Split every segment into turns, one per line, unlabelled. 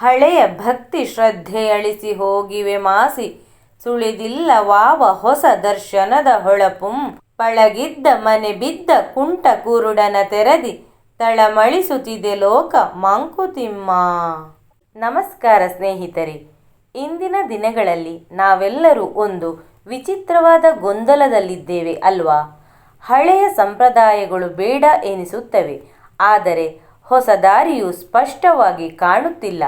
ಹಳೆಯ ಭಕ್ತಿ ಶ್ರದ್ಧೆ ಅಳಿಸಿ ಹೋಗಿವೆ ಮಾಸಿ. ಸುಳಿದಿಲ್ಲವಾವ ಹೊಸ ದರ್ಶನದ ಹೊಳಪುಂ. ಪಳಗಿದ್ದ ಮನೆ ಬಿದ್ದ ಕುಂಟ ಕುರುಡನ ತೆರದಿ. ತಳಮಳಿಸುತ್ತಿದೆ ಲೋಕ ಮಾಂಕುತಿಮ್ಮ. ನಮಸ್ಕಾರ ಸ್ನೇಹಿತರೆ. ಇಂದಿನ ದಿನಗಳಲ್ಲಿ ನಾವೆಲ್ಲರೂ ಒಂದು ವಿಚಿತ್ರವಾದ ಗೊಂದಲದಲ್ಲಿದ್ದೇವೆ ಅಲ್ವಾ? ಹಳೆಯ ಸಂಪ್ರದಾಯಗಳು ಬೇಡ ಎನಿಸುತ್ತವೆ. ಆದರೆ ಹೊಸ ದಾರಿಯು ಸ್ಪಷ್ಟವಾಗಿ ಕಾಣುತ್ತಿಲ್ಲ.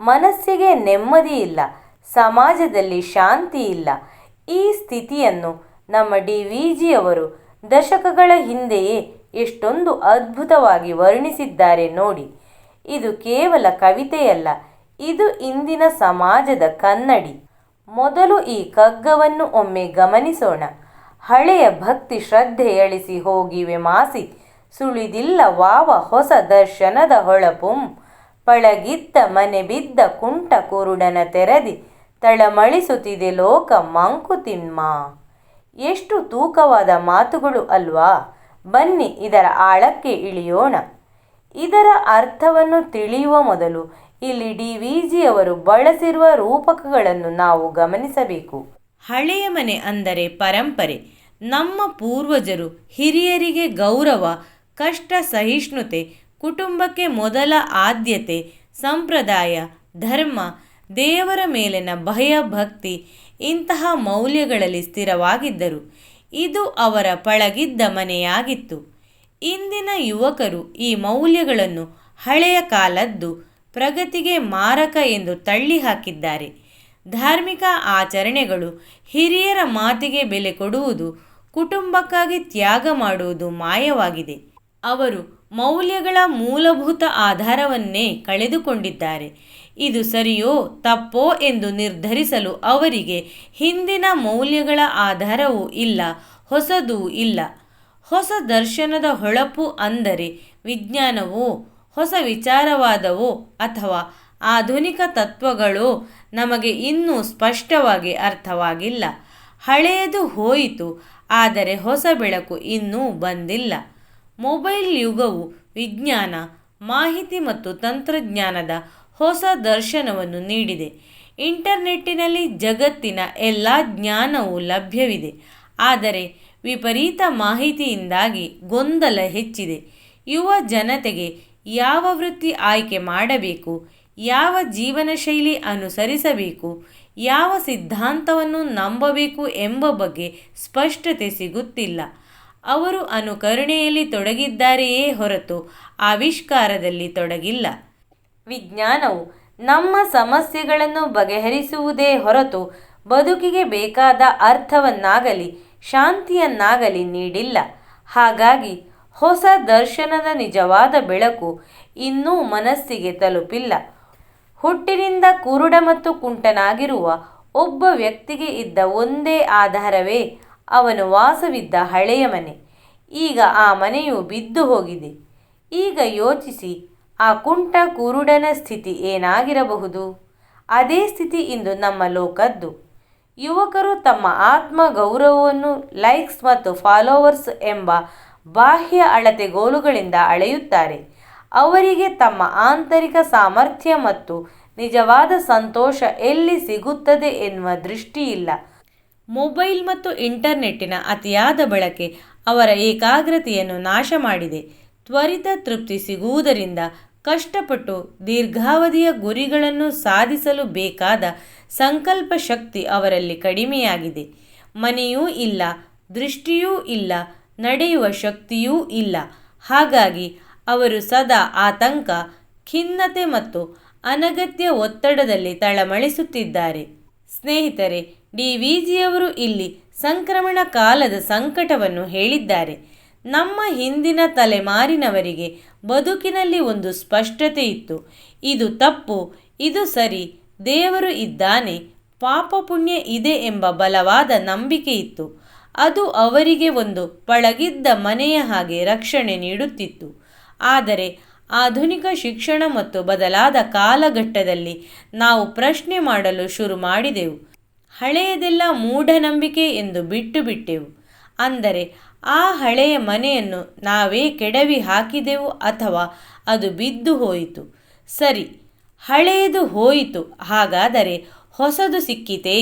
ಮನಸ್ಸಿಗೆ ನೆಮ್ಮದಿ ಇಲ್ಲ, ಸಮಾಜದಲ್ಲಿ ಶಾಂತಿ ಇಲ್ಲ. ಈ ಸ್ಥಿತಿಯನ್ನು ನಮ್ಮ ಡಿ. ವಿ. ಜಿಯವರು ದಶಕಗಳ ಹಿಂದೆಯೇ ಎಷ್ಟೊಂದು ಅದ್ಭುತವಾಗಿ ವರ್ಣಿಸಿದ್ದಾರೆ ನೋಡಿ. ಇದು ಕೇವಲ ಕವಿತೆಯಲ್ಲ, ಇದು ಇಂದಿನ ಸಮಾಜದ ಕನ್ನಡಿ. ಮೊದಲು ಈ ಕಗ್ಗವನ್ನು ಒಮ್ಮೆ ಗಮನಿಸೋಣ. ಹಳೆಯ ಭಕ್ತಿ ಶ್ರದ್ಧೆ ಎಳಿಸಿ ಹೋಗಿವೆ ಮಾಸಿ, ಸುಳಿದಿಲ್ಲ ವಾವ ಹೊಸ ದರ್ಶನದ ಹೊಳಪುಂ ಪಳಗಿದ್ದ ಮನೆ ಬಿದ್ದ ಕುಂಟ ಕುರುಡನ ತೆರದಿ ತಳಮಳಿಸುತ್ತಿದೆ ಲೋಕ ಮಂಕುತಿಮ್ಮ ಎಷ್ಟು ತೂಕವಾದ ಮಾತುಗಳು ಅಲ್ವಾ? ಬನ್ನಿ ಇದರ ಆಳಕ್ಕೆ ಇಳಿಯೋಣ. ಇದರ ಅರ್ಥವನ್ನು ತಿಳಿಯುವ ಮೊದಲು ಇಲ್ಲಿ ಡಿ ವಿ ಜಿಯವರು ಬಳಸಿರುವ ರೂಪಕಗಳನ್ನು ನಾವು ಗಮನಿಸಬೇಕು. ಹಳೆಯ ಮನೆ ಅಂದರೆ ಪರಂಪರೆ. ನಮ್ಮ ಪೂರ್ವಜರು ಹಿರಿಯರಿಗೆ ಗೌರವ, ಕಷ್ಟ, ಸಹಿಷ್ಣುತೆ ಕುಟುಂಬಕ್ಕೆ ಮೊದಲ ಆದ್ಯತೆ, ಸಂಪ್ರದಾಯ, ಧರ್ಮ, ದೇವರ ಮೇಲಿನ ಭಯ, ಭಕ್ತಿ ಇಂತಹ ಮೌಲ್ಯಗಳಲ್ಲಿ ಸ್ಥಿರವಾಗಿದ್ದರು. ಇದು ಅವರ ಪಳಗಿದ್ದ ಮನೆಯಾಗಿತ್ತು. ಇಂದಿನ ಯುವಕರು ಈ ಮೌಲ್ಯಗಳನ್ನು ಹಳೆಯ ಕಾಲದ್ದು ಪ್ರಗತಿಗೆ ಮಾರಕ ಎಂದು ತಳ್ಳಿ ಹಾಕಿದ್ದಾರೆ ಧಾರ್ಮಿಕ ಆಚರಣೆಗಳು ಹಿರಿಯರ ಮಾತಿಗೆ ಬೆಲೆ ಕೊಡುವುದು ಕುಟುಂಬಕ್ಕಾಗಿ ತ್ಯಾಗ ಮಾಡುವುದು ಮಾಯವಾಗಿದೆ. ಅವರು ಮೌಲ್ಯಗಳ ಮೂಲಭೂತ ಆಧಾರವನ್ನೇ ಕಳೆದುಕೊಂಡಿದ್ದಾರೆ. ಇದು ಸರಿಯೋ ತಪ್ಪೋ ಎಂದು ನಿರ್ಧರಿಸಲು ಅವರಿಗೆ ಹಿಂದಿನ ಮೌಲ್ಯಗಳ ಆಧಾರವೂ ಇಲ್ಲ, ಹೊಸದೂ ಇಲ್ಲ. ಹೊಸ ದರ್ಶನದ ಹೊಳಪು ಅಂದರೆ ವಿಜ್ಞಾನವೋ, ಹೊಸ ವಿಚಾರವಾದವೋ ಅಥವಾ ಆಧುನಿಕ ತತ್ವಗಳೋ ನಮಗೆ ಇನ್ನೂ ಸ್ಪಷ್ಟವಾಗಿ ಅರ್ಥವಾಗಿಲ್ಲ. ಹಳೆಯದು ಹೋಯಿತು, ಆದರೆ ಹೊಸ ಬೆಳಕು ಇನ್ನೂ ಬಂದಿಲ್ಲ. ಮೊಬೈಲ್ ಯುಗವು ವಿಜ್ಞಾನ, ಮಾಹಿತಿ ಮತ್ತು ತಂತ್ರಜ್ಞಾನದ ಹೊಸ ದರ್ಶನವನ್ನು ನೀಡಿದೆ. ಇಂಟರ್ನೆಟ್ಟಿನಲ್ಲಿ ಜಗತ್ತಿನ ಎಲ್ಲ ಜ್ಞಾನವು ಲಭ್ಯವಿದೆ. ಆದರೆ ವಿಪರೀತ ಮಾಹಿತಿಯಿಂದಾಗಿ ಗೊಂದಲ ಹೆಚ್ಚಿದೆ. ಯುವ ಜನತೆಗೆ ಯಾವ ವೃತ್ತಿ ಆಯ್ಕೆ ಮಾಡಬೇಕು, ಯಾವ ಜೀವನ ಶೈಲಿ ಅನುಸರಿಸಬೇಕು, ಯಾವ ಸಿದ್ಧಾಂತವನ್ನು ನಂಬಬೇಕು ಎಂಬ ಬಗ್ಗೆ ಸ್ಪಷ್ಟತೆ ಸಿಗುತ್ತಿಲ್ಲ. ಅವರು ಅನುಕರಣೆಯಲ್ಲಿ ತೊಡಗಿದ್ದಾರೆಯೇ ಹೊರತು ಆವಿಷ್ಕಾರದಲ್ಲಿ ತೊಡಗಿಲ್ಲ. ವಿಜ್ಞಾನವು ನಮ್ಮ ಸಮಸ್ಯೆಗಳನ್ನು ಬಗೆಹರಿಸುವುದೇ ಹೊರತು ಬದುಕಿಗೆ ಬೇಕಾದ ಅರ್ಥವನ್ನಾಗಲಿ ಶಾಂತಿಯನ್ನಾಗಲಿ ನೀಡಿಲ್ಲ. ಹಾಗಾಗಿ ಹೊಸ ದರ್ಶನದ ನಿಜವಾದ ಬೆಳಕು ಇನ್ನೂ ಮನಸ್ಸಿಗೆ ತಲುಪಿಲ್ಲ. ಹುಟ್ಟಿನಿಂದ ಕುರುಡ ಮತ್ತು ಕುಂಟನಾಗಿರುವ ಒಬ್ಬ ವ್ಯಕ್ತಿಗೆ ಇದ್ದ ಒಂದೇ ಆಧಾರವೇ ಅವನು ವಾಸವಿದ್ದ ಹಳೆಯ ಮನೆ. ಈಗ ಆ ಮನೆಯು ಬಿದ್ದು ಹೋಗಿದೆ. ಈಗ ಯೋಚಿಸಿ, ಆ ಕುಂಟ ಕುರುಡನ ಸ್ಥಿತಿ ಏನಾಗಿರಬಹುದು? ಅದೇ ಸ್ಥಿತಿ ಇಂದು ನಮ್ಮ ಲೋಕದ್ದು. ಯುವಕರು ತಮ್ಮ ಆತ್ಮ ಗೌರವವನ್ನು ಲೈಕ್ಸ್ ಮತ್ತು ಫಾಲೋವರ್ಸ್ ಎಂಬ ಬಾಹ್ಯ ಅಳತೆಗೋಲುಗಳಿಂದ ಅಳೆಯುತ್ತಾರೆ. ಅವರಿಗೆ ತಮ್ಮ ಆಂತರಿಕ ಸಾಮರ್ಥ್ಯ ಮತ್ತು ನಿಜವಾದ ಸಂತೋಷ ಎಲ್ಲಿ ಸಿಗುತ್ತದೆ ಎನ್ನುವ ದೃಷ್ಟಿಯಿಲ್ಲ. ಮೊಬೈಲ್ ಮತ್ತು ಇಂಟರ್ನೆಟ್ಟಿನ ಅತಿಯಾದ ಬಳಕೆ ಅವರ ಏಕಾಗ್ರತೆಯನ್ನು ನಾಶ ಮಾಡಿದೆ. ತ್ವರಿತ ತೃಪ್ತಿ ಸಿಗುವುದರಿಂದ ಕಷ್ಟಪಟ್ಟು ದೀರ್ಘಾವಧಿಯ ಗುರಿಗಳನ್ನು ಸಾಧಿಸಲು ಬೇಕಾದ ಸಂಕಲ್ಪ ಶಕ್ತಿ ಅವರಲ್ಲಿ ಕಡಿಮೆಯಾಗಿದೆ. ಮನೆಯೂ ಇಲ್ಲ, ದೃಷ್ಟಿಯೂ ಇಲ್ಲ, ನಡೆಯುವ ಶಕ್ತಿಯೂ ಇಲ್ಲ. ಹಾಗಾಗಿ ಅವರು ಸದಾ ಆತಂಕ, ಖಿನ್ನತೆ ಮತ್ತು ಅನಗತ್ಯ ಒತ್ತಡದಲ್ಲಿ ತಳಮಳಿಸುತ್ತಿದ್ದಾರೆ. ಸ್ನೇಹಿತರೆ ಡಿ ವಿ ಜಿಯವರು ಇಲ್ಲಿ ಸಂಕ್ರಮಣ ಕಾಲದ ಸಂಕಟವನ್ನು ಹೇಳಿದ್ದಾರೆ. ನಮ್ಮ ಹಿಂದಿನ ತಲೆಮಾರಿನವರಿಗೆ ಬದುಕಿನಲ್ಲಿ ಒಂದು ಸ್ಪಷ್ಟತೆ ಇತ್ತು. ಇದು ತಪ್ಪು, ಇದು ಸರಿ, ದೇವರು ಇದ್ದಾನೆ, ಪಾಪ ಪುಣ್ಯ ಇದೆ ಎಂಬ ಬಲವಾದ ನಂಬಿಕೆ ಇತ್ತು. ಅದು ಅವರಿಗೆ ಒಂದು ಪಳಗಿದ್ದ ಮನೆಯ ಹಾಗೆ ರಕ್ಷಣೆ ನೀಡುತ್ತಿತ್ತು. ಆದರೆ ಆಧುನಿಕ ಶಿಕ್ಷಣ ಮತ್ತು ಬದಲಾದ ಕಾಲಘಟ್ಟದಲ್ಲಿ ನಾವು ಪ್ರಶ್ನೆ ಮಾಡಲು ಶುರು ಮಾಡಿದೆವು. ಹಳೆಯದೆಲ್ಲ ಮೂಢನಂಬಿಕೆ ಎಂದು ಬಿಟ್ಟು ಬಿಟ್ಟೆವು. ಅಂದರೆ ಆ ಹಳೆಯ ಮನೆಯನ್ನು ನಾವೇ ಕೆಡವಿ ಹಾಕಿದೆವು ಅಥವಾ ಅದು ಬಿದ್ದು ಹೋಯಿತು. ಸರಿ, ಹಳೆಯದು ಹೋಯಿತು, ಹಾಗಾದರೆ ಹೊಸದು ಸಿಕ್ಕಿತೇ?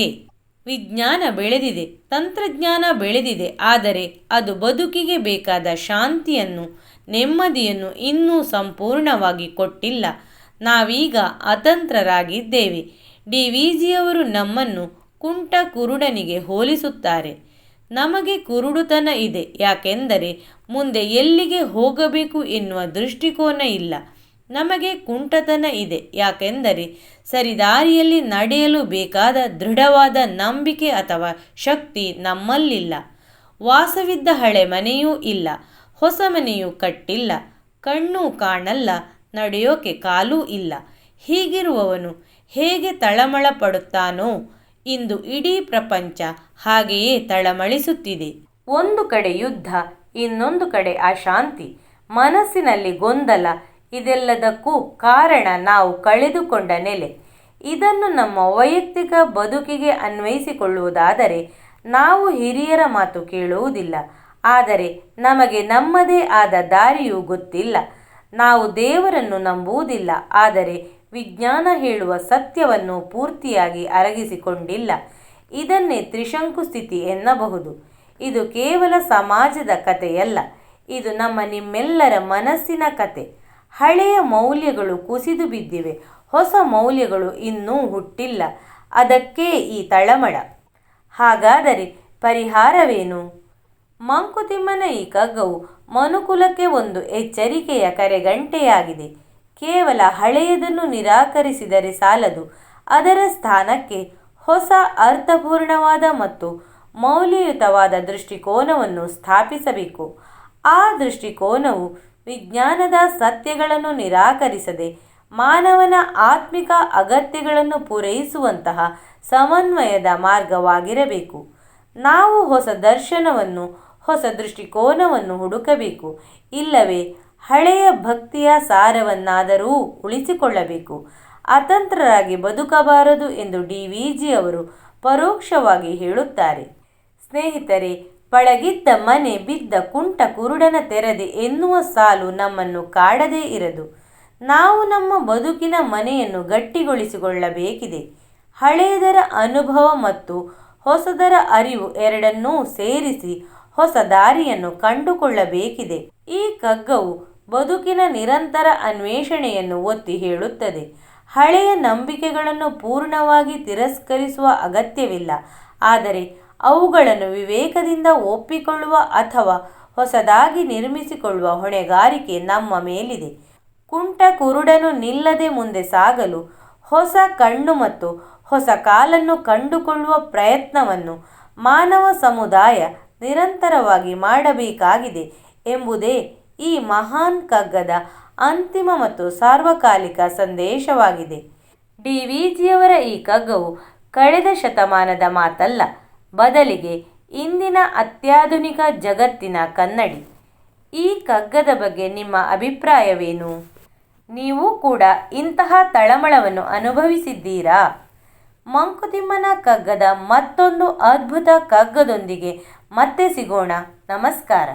ವಿಜ್ಞಾನ ಬೆಳೆದಿದೆ, ತಂತ್ರಜ್ಞಾನ ಬೆಳೆದಿದೆ, ಆದರೆ ಅದು ಬದುಕಿಗೆ ಬೇಕಾದ ಶಾಂತಿಯನ್ನು, ನೆಮ್ಮದಿಯನ್ನು ಇನ್ನೂ ಸಂಪೂರ್ಣವಾಗಿ ಕೊಟ್ಟಿಲ್ಲ. ನಾವೀಗ ಅತಂತ್ರರಾಗಿದ್ದೇವೆ. ಡಿ ವಿ ಜಿಯವರು ನಮ್ಮನ್ನು ಕುಂಟ ಕುರುಡನಿಗೆ ಹೋಲಿಸುತ್ತಾರೆ. ನಮಗೆ ಕುರುಡುತನ ಇದೆ, ಯಾಕೆಂದರೆ ಮುಂದೆ ಎಲ್ಲಿಗೆ ಹೋಗಬೇಕು ಎನ್ನುವ ದೃಷ್ಟಿಕೋನ ಇಲ್ಲ. ನಮಗೆ ಕುಂಟತನ ಇದೆ, ಯಾಕೆಂದರೆ ಸರಿದಾರಿಯಲ್ಲಿ ನಡೆಯಲು ಬೇಕಾದ ದೃಢವಾದ ನಂಬಿಕೆ ಅಥವಾ ಶಕ್ತಿ ನಮ್ಮಲ್ಲಿಲ್ಲ. ವಾಸವಿದ್ದ ಹಳೆ ಮನೆಯೂ ಇಲ್ಲ, ಹೊಸ ಮನೆಯೂ ಕಟ್ಟಿಲ್ಲ, ಕಣ್ಣು ಕಾಣಲ್ಲ, ನಡೆಯೋಕೆ ಕಾಲೂ ಇಲ್ಲ. ಹೀಗಿರುವವನು ಹೇಗೆ ತಳಮಳ ಪಡುತ್ತಾನೋ ಇಂದು ಇಡೀ ಪ್ರಪಂಚ ಹಾಗೆಯೇ ತಳಮಳಿಸುತ್ತಿದೆ. ಒಂದು ಕಡೆ ಯುದ್ಧ, ಇನ್ನೊಂದು ಕಡೆ ಅಶಾಂತಿ. ಮನಸ್ಸಿನಲ್ಲಿ ಗೊಂದಲ, ಇದೆಲ್ಲದಕ್ಕೂ ಕಾರಣ ನಾವು ಕಳೆದುಕೊಂಡ ನೆಲೆ. ಇದನ್ನು ನಮ್ಮ ವೈಯಕ್ತಿಕ ಬದುಕಿಗೆ ಅನ್ವಯಿಸಿಕೊಳ್ಳುವುದಾದರೆ ನಾವು ಹಿರಿಯರ ಮಾತು ಕೇಳುವುದಿಲ್ಲ. ಆದರೆ ನಮಗೆ ನಮ್ಮದೇ ಆದ ದಾರಿಯೂ ಗೊತ್ತಿಲ್ಲ. ನಾವು ದೇವರನ್ನು ನಂಬುವುದಿಲ್ಲ, ಆದರೆ ವಿಜ್ಞಾನ ಹೇಳುವ ಸತ್ಯವನ್ನು ಪೂರ್ತಿಯಾಗಿ ಅರಗಿಸಿಕೊಂಡಿಲ್ಲ. ಇದನ್ನೇ ತ್ರಿಶಂಕು ಸ್ಥಿತಿ ಎನ್ನಬಹುದು. ಇದು ಕೇವಲ ಸಮಾಜದ ಕಥೆಯಲ್ಲ, ಇದು ನಮ್ಮ ನಿಮ್ಮೆಲ್ಲರ ಮನಸ್ಸಿನ ಕತೆ ಹಳೆಯ ಮೌಲ್ಯಗಳು ಕುಸಿದು ಬಿದ್ದಿವೆ, ಹೊಸ ಮೌಲ್ಯಗಳು ಇನ್ನೂ ಹುಟ್ಟಿಲ್ಲ, ಅದಕ್ಕೇ ಈ ತಳಮಳ. ಹಾಗಾದರೆ ಪರಿಹಾರವೇನು? ಮಂಕುತಿಮ್ಮನ ಈ ಕಗ್ಗವು ಮನುಕುಲಕ್ಕೆ ಒಂದು ಎಚ್ಚರಿಕೆಯ ಕರೆಗಂಟೆಯಾಗಿದೆ. ಕೇವಲ ಹಳೆಯದನ್ನು ನಿರಾಕರಿಸಿದರೆ ಸಾಲದು. ಅದರ ಸ್ಥಾನಕ್ಕೆ ಹೊಸ ಅರ್ಥಪೂರ್ಣವಾದ ಮತ್ತು ಮೌಲ್ಯಯುತವಾದ ದೃಷ್ಟಿಕೋನವನ್ನು ಸ್ಥಾಪಿಸಬೇಕು. ಆ ದೃಷ್ಟಿಕೋನವು ವಿಜ್ಞಾನದ ಸತ್ಯಗಳನ್ನು ನಿರಾಕರಿಸದೆ ಮಾನವನ ಆತ್ಮಿಕ ಅಗತ್ಯಗಳನ್ನು ಪೂರೈಸುವಂತಹ ಸಮನ್ವಯದ ಮಾರ್ಗವಾಗಿರಬೇಕು. ನಾವು ಹೊಸ ದರ್ಶನವನ್ನು ಹೊಸ ದೃಷ್ಟಿಕೋನವನ್ನು ಹುಡುಕಬೇಕು. ಇಲ್ಲವೇ, ಹಳೆಯ ಭಕ್ತಿಯ ಸಾರವನ್ನಾದರೂ ಉಳಿಸಿಕೊಳ್ಳಬೇಕು. ಅತಂತ್ರರಾಗಿ ಬದುಕಬಾರದು ಎಂದು ಡಿ ವಿ ಜಿ ಅವರು ಪರೋಕ್ಷವಾಗಿ ಹೇಳುತ್ತಾರೆ. ಸ್ನೇಹಿತರೆ, ಪಳಗಿದ್ದ ಮನೆ ಬಿದ್ದ ಕುಂಟ ಕುರುಡನ ತೆರೆದೆ ಎನ್ನುವ ಸಾಲು ನಮ್ಮನ್ನು ಕಾಡದೇ ಇರದು. ನಾವು ನಮ್ಮ ಬದುಕಿನ ಮನೆಯನ್ನು ಗಟ್ಟಿಗೊಳಿಸಿಕೊಳ್ಳಬೇಕಿದೆ. ಹಳೆಯದರ ಅನುಭವ ಮತ್ತು ಹೊಸದರ ಅರಿವು ಎರಡನ್ನೂ ಸೇರಿಸಿ ಹೊಸ ದಾರಿಯನ್ನು ಕಂಡುಕೊಳ್ಳಬೇಕಿದೆ. ಈ ಕಗ್ಗವು ಬದುಕಿನ ನಿರಂತರ ಅನ್ವೇಷಣೆಯನ್ನು ಒತ್ತಿ ಹೇಳುತ್ತದೆ. ಹಳೆಯ ನಂಬಿಕೆಗಳನ್ನು ಪೂರ್ಣವಾಗಿ ತಿರಸ್ಕರಿಸುವ ಅಗತ್ಯವಿಲ್ಲ. ಆದರೆ ಅವುಗಳನ್ನು ವಿವೇಕದಿಂದ ಒಪ್ಪಿಕೊಳ್ಳುವ ಅಥವಾ ಹೊಸದಾಗಿ ನಿರ್ಮಿಸಿಕೊಳ್ಳುವ ಹೊಣೆಗಾರಿಕೆ ನಮ್ಮ ಮೇಲಿದೆ. ಕುಂಟ ಕುರುಡನು ನಿಲ್ಲದೆ ಮುಂದೆ ಸಾಗಲು, ಹೊಸ ಕಣ್ಣು ಮತ್ತು ಹೊಸ ಕಾಲನ್ನು ಕಂಡುಕೊಳ್ಳುವ ಪ್ರಯತ್ನವನ್ನು ಮಾನವ ಸಮುದಾಯ ನಿರಂತರವಾಗಿ ಮಾಡಬೇಕಾಗಿದೆ ಎಂಬುದೇ ಈ ಮಹಾನ್ ಕಗ್ಗದ ಅಂತಿಮ ಮತ್ತು ಸಾರ್ವಕಾಲಿಕ ಸಂದೇಶವಾಗಿದೆ. ಡಿ. ವಿಜಿಯವರ ಈ ಕಗ್ಗವು ಕಳೆದ ಶತಮಾನದ ಮಾತಲ್ಲ, ಬದಲಿಗೆ ಇಂದಿನ ಅತ್ಯಾಧುನಿಕ ಜಗತ್ತಿನ ಕನ್ನಡಿ. ಈ ಕಗ್ಗದ ಬಗ್ಗೆ ನಿಮ್ಮ ಅಭಿಪ್ರಾಯವೇನು? ನೀವು ಕೂಡ ಇಂತಹ ತಳಮಳವನ್ನು ಅನುಭವಿಸಿದ್ದೀರಾ? ಮಂಕುತಿಮ್ಮನ ಕಗ್ಗದ ಮತ್ತೊಂದು ಅದ್ಭುತ ಕಗ್ಗದೊಂದಿಗೆ ಮತ್ತೆ ಸಿಗೋಣ. ನಮಸ್ಕಾರ.